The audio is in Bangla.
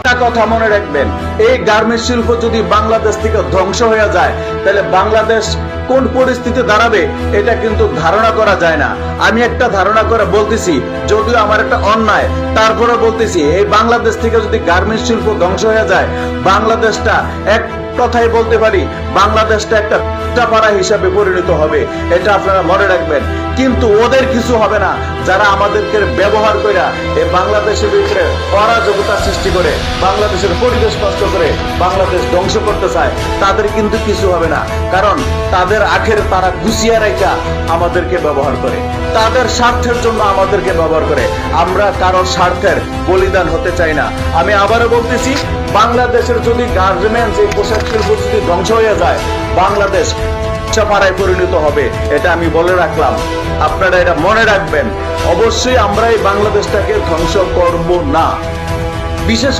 একটা কথা মনে রাখবেন, এই গার্মেন্টস শিল্প যদি বাংলাদেশ থেকে ধ্বংস হয়ে যায়, তাহলে বাংলাদেশ কোন পরিস্থিতি দাঁড়াবে, এটা কিন্তু ধারণা করা যায় না। আমি একটা ধারণা করে বলতেছি, যদিও আমার একটা অন্যায় তারপরে বলতেছি, এই বাংলাদেশ থেকে যদি গার্মেন্টস শিল্প ধ্বংস হয়ে যায়, বাংলাদেশটা এক কথাই বলতে পারি, বাংলাদেশটা একটা পাড়া হিসাবে পরিণত হবে, এটা আপনারা মনে রাখবেন। কিন্তু ওদের কিছু হবে না, যারা আমাদেরকে ব্যবহার করে এই বাংলাদেশের ভিতরে অরাজকতা সৃষ্টি করে, বাংলাদেশের পরিবেশ নষ্ট করে, বাংলাদেশ ধ্বংস করতে চায়, তাদের কিন্তু কিছু হবে না। কারণ তাদের আখের তারা গুছিয়ে রেখা আমাদেরকে ব্যবহার করে। তাদের স্বার্থের জন্য আমাদেরকে ব্যবহার করে। আমরা কারোর স্বার্থের বলিদান হতে চাই না। আমি আবারও বলতেছি, বাংলাদেশের যদি গার্মেন্টস এই পোশাক শিল্প যদি ধ্বংস হয়ে যায়, বাংলাদেশ চাপাড়ায় পরিণত হবে। এটা আমি বলে রাখলাম। আপনারা এটা মনে রাখবেন। অবশ্যই আমরা এই বাংলাদেশটাকে ধ্বংস করব না। বিশেষ